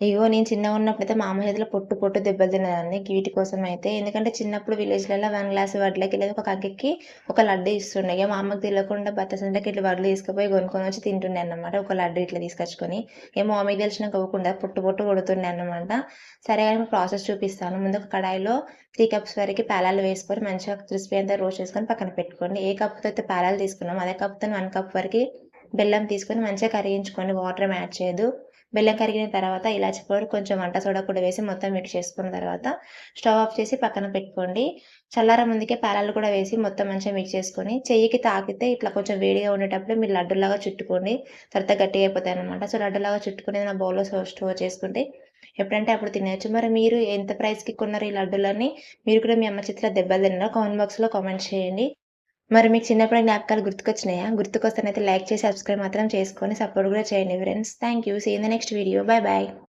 ఇగో నేను చిన్నగా ఉన్నప్పుడు మా అమ్మ చేతిలో పొట్టు పొట్టు దెబ్బలు తినేదాన్ని. వీటి కోసం అయితే. ఎందుకంటే చిన్నప్పుడు విలేజ్లలో వన్ గ్లాస్ వడ్లకి లేదా ఒక కంకికి ఒక లడ్డు ఇస్తుండే. ఇక మా అమ్మకి తెలియకుండా బత్త ఇట్లా వడ్లు తీసుకుపోయి కొనుక్కొని వచ్చి తింటుండే అన్నమాట. ఒక లడ్డు ఇట్లా తీసుకొచ్చుకొని. ఏమో మమ్మీకి తెలిసిన కవ్వకుండా పొట్టు పొట్టు కొడుతుండే అన్నమాట. సరే కానీ ప్రాసెస్ చూపిస్తాను. ముందు ఒక కడాయిలో త్రీ కప్స్ వరకు పేలాలు వేసుకొని మంచిగా క్రిస్పీ అంతా రోస్ట్ చేసుకొని పక్కన పెట్టుకోండి. ఏ కప్తో అయితే పేలాలు తీసుకున్నాం అదే కప్తో వన్ కప్ వరకు బెల్లం తీసుకొని మంచిగా కరిగించుకోండి. వాటర్ యాడ్ చేయదు. బెల్లం కరిగిన తర్వాత ఇలాచి పౌడర్ కొంచెం వంట సోడా కూడా వేసి మొత్తం మిక్స్ చేసుకున్న తర్వాత స్టవ్ ఆఫ్ చేసి పక్కన పెట్టుకోండి. చల్లార ముందుకే పాలాలు కూడా వేసి మొత్తం మంచిగా మిక్స్ చేసుకొని చెయ్యికి తాకితే ఇట్లా కొంచెం వేడిగా ఉండేటప్పుడు మీరు లడ్డులాగా చుట్టుకోండి. తర్వాత గట్టిగా అయిపోతాయి అనమాట సో లడ్డులాగా చుట్టుకుని నా బౌల్లో స్టోర్ చేసుకుంటే ఎప్పుడంటే అప్పుడు తినేయచ్చు. మరి మీరు ఎంత ప్రైస్కి కొన్నారు ఈ లడ్డులని మీరు కూడా మీ అమ్మ చేతిలో దెబ్బలు తిన్నారో? కామెంట్ బాక్స్లో కామెంట్ చేయండి. మరి మీకు చిన్నప్పుడు జ్ఞాపకాలు గుర్తుకొచ్చినాయా? గుర్తుకొస్తానైతే లైక్ చేసి సబ్స్క్రైబ్ మాత్రం చేసుకొని సపోర్ట్ కూడా చేయండి friends thank you see in the next video bye bye